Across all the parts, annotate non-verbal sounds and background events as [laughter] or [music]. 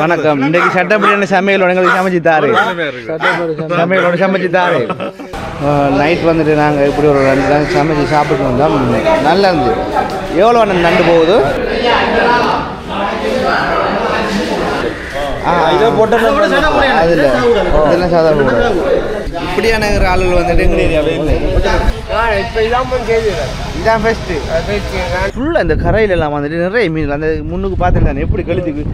வணக்கம். இன்றைக்கு சட்டப்படியான சமையல் எங்களுக்கு சமைச்சு தாரு. சமையலோட சமைச்சு தாரு. நைட் வந்துட்டு நாங்கள் இப்படி ஒரு ரெண்டு நாள் சமைச்சு சாப்பிட்டு வந்தோம். நல்லா இருந்துச்சு எவ்வளோ அண்ணன் நண்டு போகுது? ஆ இதை போட்ட அதில் இதெல்லாம் சாதாரண இப்படியான ஒரு ஆளுகள் வந்துட்டு எங்கள் ஏரியாவே இல்லை. இதான் ஃபஸ்ட்டு ஃபுல்லாக இந்த கரையில எல்லாம் வந்துட்டு நிறைய மீன் அந்த முன்னுக்கு பார்த்துருக்காங்க எப்படி கழுத்துக்கு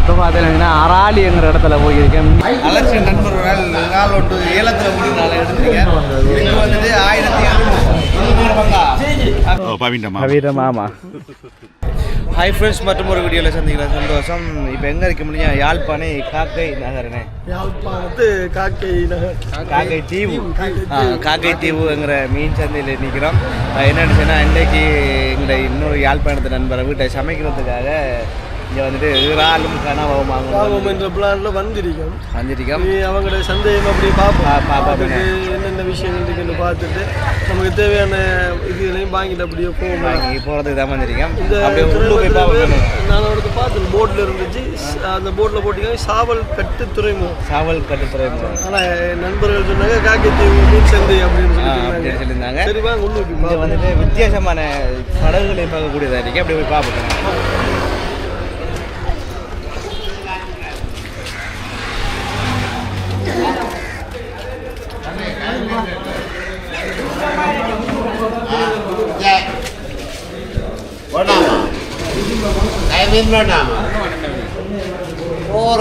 இப்போ பார்த்தீங்கன்னா அராலிங்கிற இடத்துல போயிருக்கேன். அலட்சிய நண்பர் ஒரு நாள் ஒன்று ஏலத்தில் எடுத்துருக்கேன் வந்துட்டு ஆயிரத்தி கவிதம் ஆமாம் ஹாய் ஃப்ரெண்ட்ஸ் மற்றும் ஒரு வீடியோவில் சந்திக்கிறேன். சந்தோஷம். இப்போ எங்கே இருக்க முடியும்? யாழ்ப்பாணை காக்கை நகரனே. யாழ்ப்பாணத்து காக்கை நகர். காக்கை தீவு. காக்கை தீவுங்கிற மீன் சந்தையில் நிற்கிறோம் என்னன்னு சொன்னால் இன்றைக்கு எங்களை இன்னொரு யாழ்ப்பாணத்து நண்பரை வீட்டை சமைக்கிறதுக்காக இங்கே வந்துட்டு இறாலும் கனவும் பாவம் வாங்க என்ற பிளான்ல வந்திருக்கோம். வந்துருக்கோம். நீ அவங்களோட சந்தேகம் அப்படியே பா- பார்ப்போம். பார்த்துட்டு என்னென்ன விஷயங்கள் இருக்குன்னு பார்த்துட்டு நமக்கு தேவையான இதுகளையும் வாங்கிட்டு அப்படியே போவோம். வாங்கி போகிறதுக்கு தான் வந்திருக்கேன் இந்த நான் ஒருத்தர் பார்த்தேன் போட்டில் இருந்துச்சு. அந்த போட்டில் போட்டிங்க சாவல் கட்டு துறைமுகம். சாவல் கட்டுத்துறை ஆனால் என் நண்பர்கள் சொன்னாங்க காக்கை தீவு மீன் சந்தை அப்படின்னு சொல்லி சொல்லியிருந்தாங்க. சரி வாங்க பார்ப்போம். வந்துட்டு வித்தியாசமான படகுகளை பார்க்கக்கூடியதாக இருக்கு. அப்படியே போய் பார்ப்போம்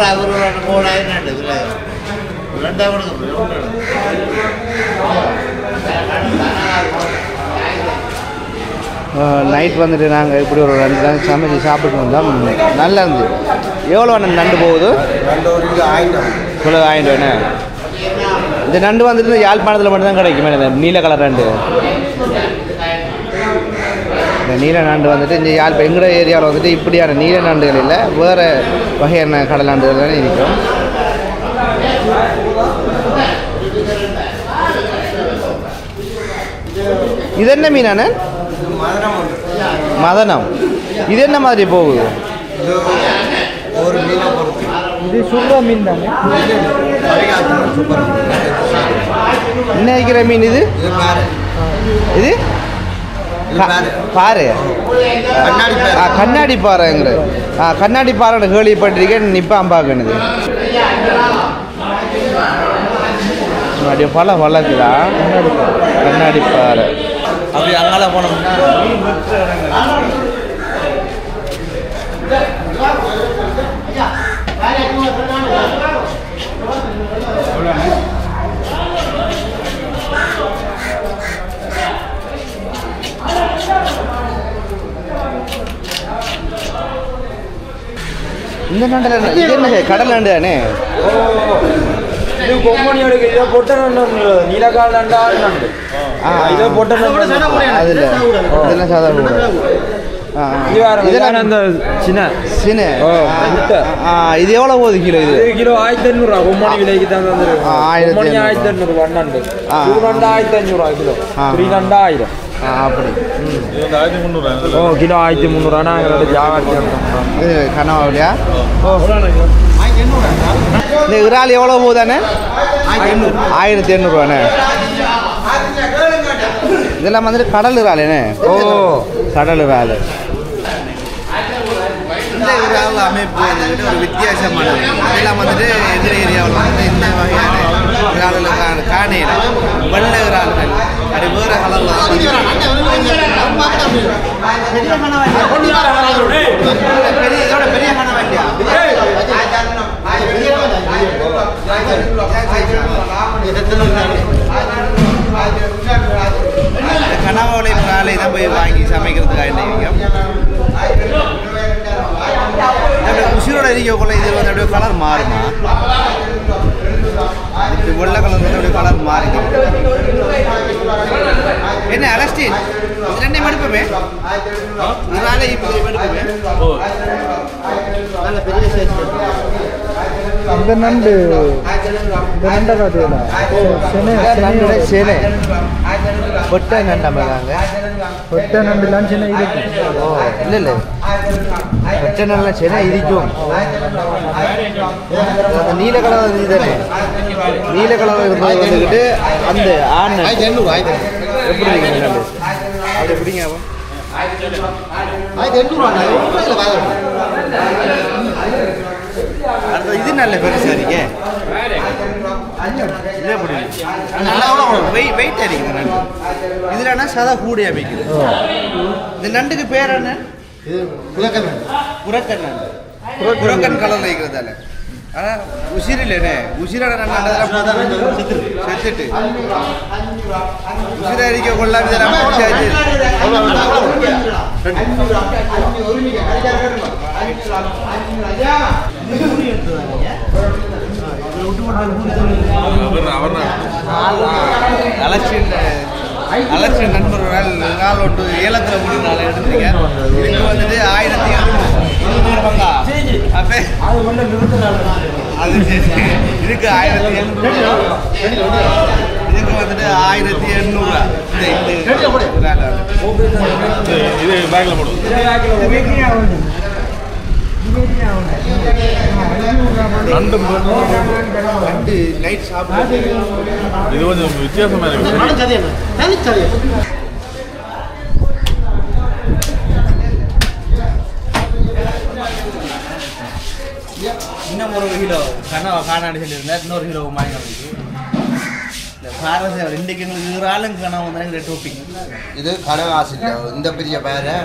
அவர் ரெண்டு மூணாயிரம் ரெண்டு நைட் வந்துட்டு நாங்கள் இப்படி ஒரு ரெண்டு நாள் சமைச்சு சாப்பிட்டு வந்தோம். நல்லா இருந்துச்சு. எவ்வளோ அண்ணன் நண்டு போகுது? கிலோ ஆயிரம். ரூபாண்ணே இந்த நண்டு வந்துட்டு இந்த யாழ்ப்பாணத்தில் மட்டும்தான் கிடைக்குமே இந்த நீல கலர் நண்டு. இந்த நீலநாண்டு வந்துட்டு இந்த யாழ் எங்களோட ஏரியாவில் வந்துட்டு இப்படியான நீலநாண்டுகள் இல்லை வேறு வகையான கடலாண்டுகள் தானே இருக்கும் இது என்ன மீனான மதனம். இது என்ன மாதிரி போகுது? இது சுப்பா மீன் தானே? என்ன வைக்கிற மீன் இது? இது? பாரு. ஆ கண்ணாடி பாறைங்கிற. ஆ கண்ணாடி பாறை கேள்விப்பட்டிருக்கேன் நிப்பான் பார்க்கணுது அப்படியே பல வளர்க்குதா கண்ணாடி பாறை. அப்படி அங்கால போனோம்னா இந்த நாட்டில் இது என்ன கடல் நண்டானே இது கொம்பனியோட இதை போட்ட நண்டு நீலக்கால் நண்டா நண்டு இதை போட்ட அது இல்லை இதெல்லாம் சாதாரண இதெல்லாம் அந்த சின்ன. சின்ன. இது எவ்வளோ போகுது கிலோ இது? கிலோ ஆயிரத்தி ஐநூறுரூவா ஒம்பது விலைக்கு தான் தந்துருக்கு ஆயிரத்தி ஆயிரத்தி ஐநூறுரூவா நண்டு நண்டு ஆயிரத்தி ஐநூறுரூவா கிலோ. ஓ கிலோ ஆயிரத்தி முந்நூறுவா நாங்கள் ஜாவாத்தி இது கனவாவிலையா? இந்த இறால் எவ்வளோ போகுதானே? ஆயிரத்தி எண்ணூறுவாண்ணே இதெல்லாம் வந்துட்டு கடல் இறாலேண்ணே ஓ கடல் இறால். இந்த இறால் அமைப்பு வந்துட்டு ஒரு வித்தியாசமானது. இதெல்லாம் வந்துட்டு எதிர் ஏரியாவில் வந்து இந்த வகையான இறால்கள் கா காணையில் வெள்ளை இறால்கள். அப்படி வேறு கலரில் பெரிய இதோட பெரிய கனவாண்டியா கனவாலை பிராலை தான் போய் வாங்கி சமைக்கிறதுக்காக என்ன உசிரோட இருக்கக்குள்ள இது வந்து அப்படியே கலர் மாறுமா வெள்ளை கலர் வந்து அப்படியே கலர் மாறிங்க என்ன அலஸ்டின் இது ரெண்டையும் எடுப்போமே நல்ல பெரிய சைஸ் இந்த நண்டு இந்த நண்டை பார்த்தீங்களா சென்னை சேனை பொட்டை நண்டை மேலாங்க ஒட்ட நண்டுலாம் சின்ன இருக்கு. ஓ இல்லை இல்லை. பச்சை நல்ல சென இருக்கும் அந்த நீல கலர் இது தானே நீல கலர் இருந்தது வந்துக்கிட்டு அந்த ஆண் எப்படி இருக்கு நண்டு? அப்படி எப்படிங்க ஆயிரத்தி எண்ணூறுவா இல்லை வாங்க இது நல்ல பெருசா இருக்கே. வெயிட் நண்டு இதுலன்னா சதா கூடியா வைக்குது இந்த நண்டுக்கு பேர் என்ன? இது குலக்கல் புறக்கன் நண்டு புறக்கன் கலர்ல இருக்கிறதால ஆனா உசிர் இல்லைனே உசிரான நண்டு செத்துட்டு உசிர அடிக்க கொள்ளாம அலட்சியம் நண்பர் நாள் ஒன்று ஏலத்தில் முடிவு நாள் எடுத்துருக்கேன் இதுக்கு வந்துட்டு ஆயிரத்தி இருநூறு பங்கா அப்போ அது அது சரி. இதுக்கு ஆயிரத்தி எண்ணூறு. இதுக்கு வந்துட்டு ஆயிரத்தி நாள் இது. பேக்ல போடுவோம் ரெண்டு நைட் சாப்பிட்டு இது கொஞ்சம் வித்தியாசமா இருக்கு இன்னும் ஒரு கிலோ கனவா காணாடி சொல்லியிருந்தேன் இன்னொரு கிலோ வாங்கி வந்துச்சு இந்த பாரச ரெண்டுக்கு எங்களுக்கு ஒரு ஆளுங்க கனவு எங்களுக்கு டோப்பிங் இது கடகாசு இல்லை. இந்த பெரிய பேரை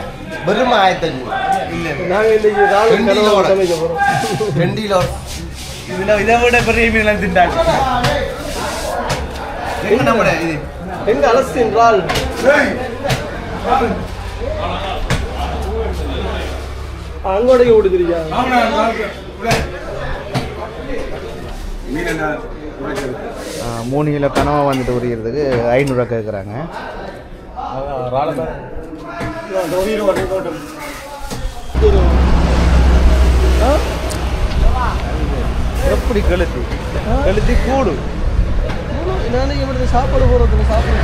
வெறும் ஆயிரத்தி ஐநூறு இல்லை. நாங்கள் இன்னைக்கு ரெண்டு கிலோட. சமைக்க போகிறோம் ரெண்டு கிலோ இதில் இதை விட பெரிய மீன்லாம் திண்டாங்க. எங்க நம்மட இது? எங்க அலசின் ரால் அங்கோடைக்கு கொடுத்துருக்கியா மூணு கிலோ கனவா வந்துட்டு உரியறதுக்கு ஐநூறுரூவா கேட்குறாங்க எப்படி கழுத்து கழுத்தி கூடு. இப்படி சாப்பாடு போகிறதுல சாப்பிட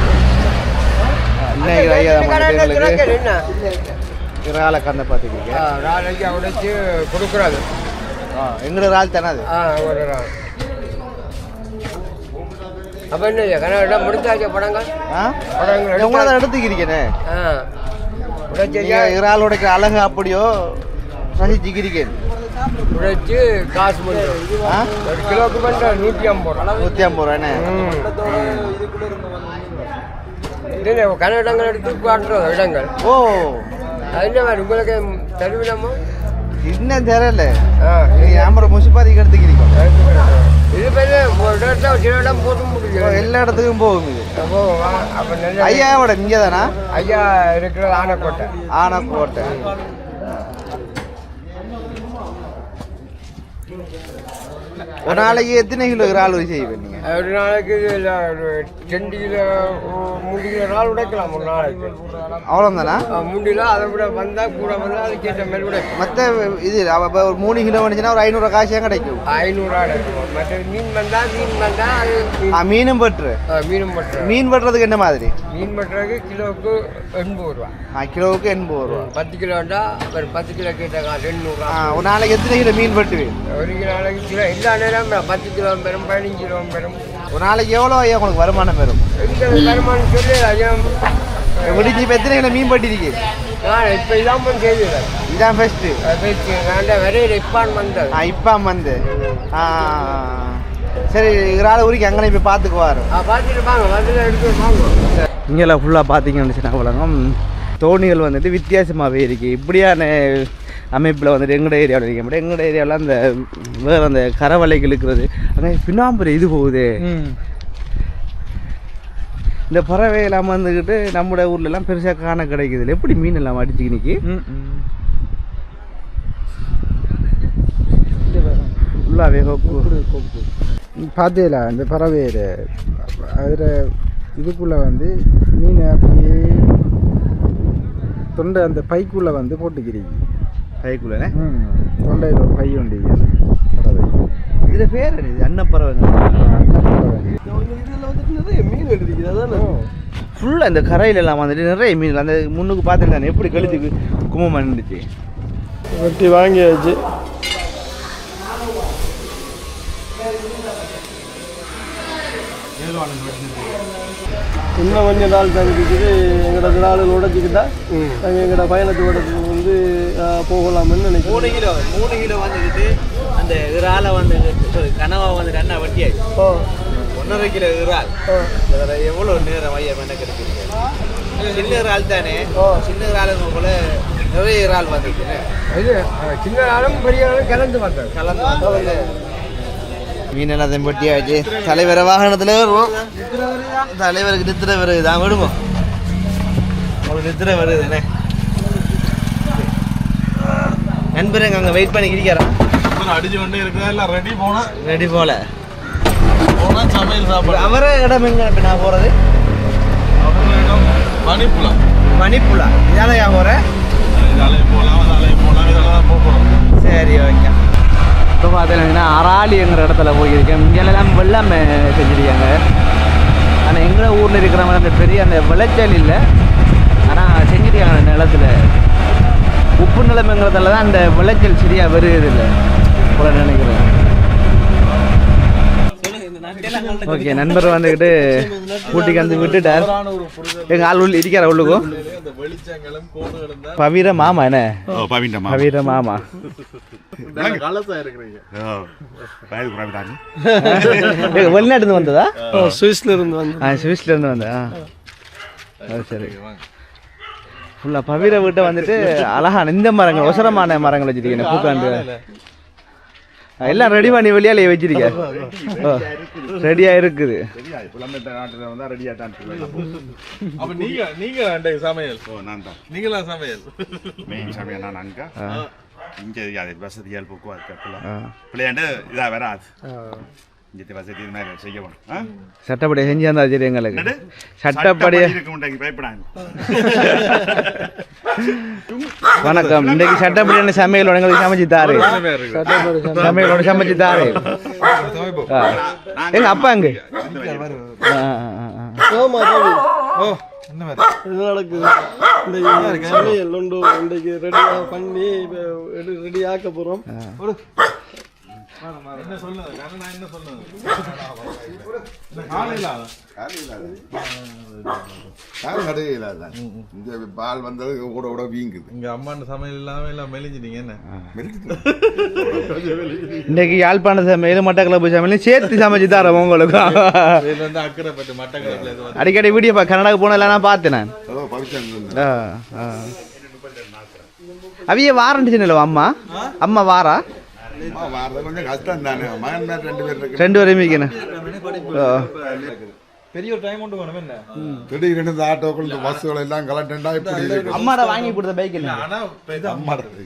இறால கண்ணை பார்த்துக்கிங்க. நாளைக்கு உடைச்சு கொடுக்குறாரு. எங்களோட ஆள் தானே அது? ஆ ஒரு அப்போ என்ன கனடா முடிச்சாச்சு படங்கள்? படங்கள் உங்களை தான் எடுத்துக்கிறீங்கண்ணே. ஆ. உடைச்சு நீங்க இறால் உடைக்கிற அழகு அப்படியோ ரசிச்சுக்கிறீங்க உடைச்சு காசு பண்ணுறோம் ஒரு கிலோக்கு பண்ண நூற்றி ஐம்பது ரூபா. நூற்றி ஐம்பது ரூபாண்ணே. இது கன்னடங்கள் எடுத்து காட்டுறோம் இடங்கள். ஓ. அது என்ன உங்களுக்கு தருவினமோ இன்னும் தெரியல. ஆ. நீங்க ஆம்பரை முசிப்பாதிக்கு எடுத்துக்கிறீங்க. இது பேர் ஒரு இடத்துல சில இடம் ஓ, முடியும் எல்லா இடத்துக்கும் போகும் இது ஐயாவோட இங்கே தானா ஐயா இருக்கிறது ஆனைக்கோட்டை. ஆனக்கோட்டை. ஒரு நாளைக்கு எத்தனை கிலோ இறால் செய்வேன் ஒரு நாளைக்கு ரெண்டு கிலோ மூணு கிலோ நாள் உடைக்கலாம் ஒரு நாளைக்கு அவ்வளோதானா முண்டில அதை விட வந்தா கூட வந்தா அதுக்கு ஏற்ற மாதிரி உடைக்கும் மற்ற இது ஒரு மூணு கிலோ வந்துச்சுன்னா ஒரு ஐநூறு காசியாக கிடைக்கும் ஐநூறு ஆடு மற்ற மீன் வந்தா மீன் வந்தா அது மீனும் பற்று ஆ, மீனும் பட்டுறோம் மீன் பட்டுறதுக்கு என்ன மாதிரி மீன் பட்டுறதுக்கு கிலோவுக்கு எண்பது ரூபா ஆ கிலோவுக்கு எண்பது ரூபா பத்து கிலோண்டா ஒரு பத்து கிலோ கேட்ட காசு எண்ணூறுரூவா ஒரு நாளைக்கு எத்தனை கிலோ மீன் பட்டுவேன் ஒரு கிலோ நாளைக்கு கிலோ எல்லா நேரம் பத்து கிலோ பெறும் பதினஞ்சு கிலோ பெறும். ஒரு நாளைக்கு எவ்வளோ ஐயா உங்களுக்கு வருமானம் வரும்? இந்த வருமானம் சொல்லி ஐயம் முடிஞ்சு இப்போ எத்தனை கிலோ மீன் பட்டிருக்கு? நான் இப்போ இதான் பண்ண செய்தில்லை இதான் ஃபஸ்ட்டு பேச்சு நான் வரையில் இப்பான் வந்தது. ஆ இப்போ வந்து. ஆ சரி இறால் ஊருக்கு அங்கே போய் பார்த்துக்குவார். ஆ பார்த்துட்டு வாங்க. வந்து எடுத்து வாங்க. இங்கெல்லாம் ஃபுல்லாக பார்த்தீங்கன்னு வச்சுன்னா உலகம் தோணிகள் வந்துட்டு வித்தியாசமாகவே இருக்குது இப்படியான அமைப்பில் வந்துட்டு எங்களோட ஏரியாவில் இருக்க முடியும். எங்களோட ஏரியாவில் அந்த வேறு அந்த கரவலைகள் இருக்கிறது. அங்கே பின்னாம்புரை இது போகுது. இந்த பறவை எல்லாம் வந்துக்கிட்டு நம்மளோட ஊர்லலாம் பெருசாக காண கிடைக்குது. எப்படி மீன் எல்லாம் அடிச்சுக்கு நிற்கி ஃபுல்லாகவே கொக்கு பார்த்தீங்களா அந்த பறவையில். அதில் இதுக்குள்ளே வந்து மீன் அப்படியே தொண்டை அந்த பைக்குள்ளே வந்து போட்டுக்கிறீங்க. கைக்குள்ளே ம். தொண்டையில் ஒரு பை உண்டு பறவை. இதில் பேர் என்ன இது? அன்னப்பறவைங்க அந்த பறவை இதில் வந்துட்டு நிறைய மீன் எடுத்துருக்குது அதானே ஃபுல்லாக இந்த கரையில எல்லாம் வந்துட்டு நிறைய மீன் அந்த முன்னுக்கு பார்த்துருந்தானே எப்படி கழுத்துக்கு கும்பமாக நின்றுச்சு வெட்டி வாங்கியாச்சு. இன்னும் கொஞ்ச நாள் இருக்குது எங்களோட நாள் உடச்சிக்கிட்டா நாங்கள் எங்களோட பயணத்து உடச்சுக்கு வந்து போகலாம்னு நினைக்கிறோம். மூணு கிலோ மூணு கிலோ வந்துக்கிட்டு அந்த இறாலை வந்து கனவா வந்து ரெண்டா வட்டியாச்சு. ஓ. ஒன்றரை கிலோ இறால். ஓ. வேற எவ்வளோ நேரம் ஐயா மெனக்கு இருக்குது சின்ன இறால் தானே. சின்ன இறாலுங்க போல நிறைய இறால் வந்துருக்கு சின்ன ஆளும் பெரிய ஆளும் கலந்து வந்தது. கலந்து வந்தது. மீன் எல்லாத்தையும் பட்டியாச்சு தலைவரை வாகனத்தில் வருவோம் தலைவருக்கு நித்திரை வருது தான் விடுவோம் உங்களுக்கு நித்திரை வருதுண்ணே நண்பருங்க அங்கே வெயிட் பண்ணி இருக்கிறான் அடிச்சு கொண்டே இருக்கிறா எல்லாம் ரெடி போனா ரெடி போல போனா சமையல் சாப்பாடு அவரை இடம் எங்க இப்போ நான் போகிறது மணிப்புலாம் மணிப்புலா இதாலையா போகிறேன் அலை போகலாம் அலை போகலாம் இதெல்லாம் தான் போக போகிறோம் சரி ஓகே இப்போ பார்த்தீங்கன்னா அராலிங்கிற இடத்துல போயிருக்கேன். இங்கெல்லாம் வெள்ளம் செஞ்சிருக்காங்க. ஆனால் எங்கள் ஊரில் இருக்கிற மாதிரி அந்த பெரிய அந்த விளைச்சல் இல்லை. ஆனால் செஞ்சிருக்காங்க அந்த நிலத்துல. உப்பு நிலமைங்கிறதுல தான் அந்த விளைச்சல் சரியாக வருகிறது இல்லை போல நினைக்கிறேன். ஓகே நண்பர் வந்துக்கிட்டு கூட்டிக்கு வந்து விட்டுட்டார். எங்கள் ஆள் உள்ள இருக்கிற உள்ளுக்கும்? பவிர மாமா என்ன? பவிர மாமா. வெளிநாட்டுல வந்ததா? சுவிஸ்ல இருந்து வந்து ஆ சுவிஸ்ல இருந்து வந்தா சரி. ஃபுல்லாக பவிர வீட்டை வந்துட்டு அழகான இந்த மரங்கள் ஒசரமான மரங்கள் வச்சிருக்கேன் பூக்காண்டு. எல்லாம் ரெடி பண்ணி வெளியாலே வச்சிருக்கேன் ஓ ரெடியா இருக்குது. நீங்க நீங்க சமையல். ஓ நான் தான். நீங்களா சமையல். இங்கே அது வசதியால் போக்குவரத்து. பிள்ளையாண்டு இதாக வராது. இங்கே வசதி இது மாதிரி செய்ய வேணும்? சட்டப்படி செஞ்சு வந்தா சரி எங்களுக்கு? சட்டப்படி பயப்படாங்க வணக்கம். இன்றைக்கு சட்டப்படி என்ன சமையல் எங்களுக்கு சமைச்சு தாரு. சமையலோட சமைச்சு தாரு. எங்க அப்பா எங்க ஆ, இது நடக்குது? இந்த சமையல் உண்டு இன்றைக்கு ரெடியா பண்ணி ரெடி ஆக்க போறோம். என்ன என்ன இந்த பால் வந்தது கூட கூட வீங்குது. இங்க அம்மாண்ட சமையல் இல்லாம எல்லாம் மெலிஞ்சிட்டீங்க என்ன? இன்னைக்கு யாழ்ப்பாண சமையல் மட்டக்களப்பு சமையல் சேர்த்து சமைச்சு தரோம் உங்களுக்கு. இருந்து அக்கறைப்பட்டு மட்டக்களப்பில் வந்து அடிக்கடி வீடியோ பா கன்னடாக்கு போனதெல்லாம் நான் பார்த்தேன் நான். அவிய வாரண்டி சொன்னல அம்மா? அம்மா வாரா? வாரது கொஞ்சம் கஷ்டம் தானே மகன் ரெண்டு பேர் ரெண்டு பேரும் மிக்கணும். பெரிய ஒரு டைம் கொண்டு வேணும் என்ன? திடீர்னு இந்த ஆட்டோக்கள் இந்த பஸ்ஸுகள் எல்லாம் கலண்டா இப்படி இருக்கு. அம்மாட வாங்கி கொடுத்த பைக் இல்லை. ஆனா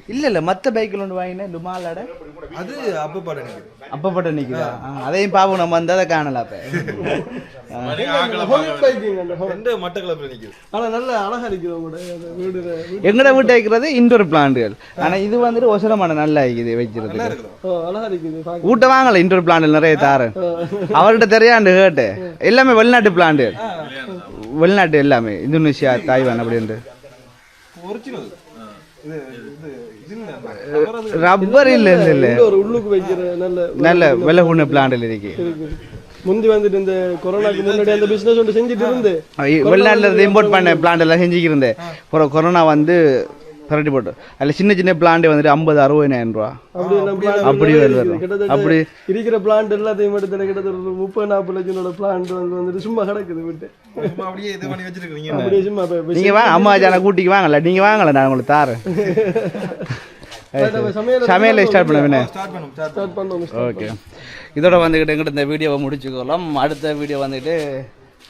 இல்ல இல்ல மத்த பைக்கில் ஒன்று வாங்கினேன் லுமாலாட அது அப்ப பாடு எனக்கு அப்பப்பட்ட நிக்குதா? ஆ, அதையும் பாப்போம் நம்ம வந்து அதை காணல அப்ப. எங்கட வீட்டை வைக்கிறது இன்டோர் பிளான்ட்டுகள் ஆனா இது வந்துட்டு ஒசரமான நல்லா இருக்குது. பாக்க. வீட்டை வாங்கல இன்டோர் பிளான்ட் நிறைய தாரேன். அவர்கிட்ட தெரியாண்டு கேட்டு. எல்லாமே வெளிநாட்டு பிளான்ட் வெளிநாட்டு எல்லாமே. இந்தோனேஷியா தாய்வான் அப்படின்ட்டு ரப்பர் இல்ல இல்ல. இல்ல ஒரு உள்ளுக்கு வைக்கிற நல்ல நல்ல விலை உண்ண பிளான்ட்ல இருக்கு. முந்தி வந்துட்டு இந்த கொரோனாக்கு முன்னாடி அந்த பிசினஸ் ஒன்று செஞ்சுட்டு இருந்து. வெளிநாட்டுல இருந்து இம்போர்ட் பண்ண பிளான்ட் எல்லாம் செஞ்சுக்கிருந்தேன் அப்புறம் கொரோனா வந்து பரட்டி போட்டு. அதில் சின்ன சின்ன பிளான்ட் வந்துட்டு ஐம்பது அறுபதாயிரம் ரூபா. அப்படி அப்படி. இருக்கிற பிளான்ட் எல்லாத்தையும் எடுத்து கிட்டத்தட்ட ஒரு முப்பது நாற்பது லட்சம் பிளான்ட் வந்து வந்துட்டு சும்மா கிடக்குது விட்டு. சும்மா அப்படியே இது பண்ணி வச்சிருக்கீங்க அப்படியே சும்மா இப்ப- இப்ப நீங்க வாங்க அம்மா ஜான கூட்டிக்கு வாங்கல. நீங்க வாங்கல நான் உங்களுக்கு தாரேன். [laughs] சமையல் ஸ்டார்ட் பண்ணுவேன் ஓகே இதோட வந்துக்கிட்டு எங்கிட்ட இந்த வீடியோவை முடிச்சுக்கலாம். அடுத்த வீடியோ வந்துட்டு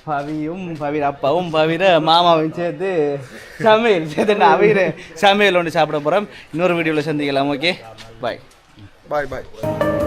பவியும் பவிர அப்பாவும் பவிர மாமாவும் சேர்த்து சமையல் சேர்த்து அவிர சமையல் ஒன்று சாப்பிட போகிறோம் இன்னொரு வீடியோவில் சந்திக்கலாம் ஓகே பாய் பாய் பாய்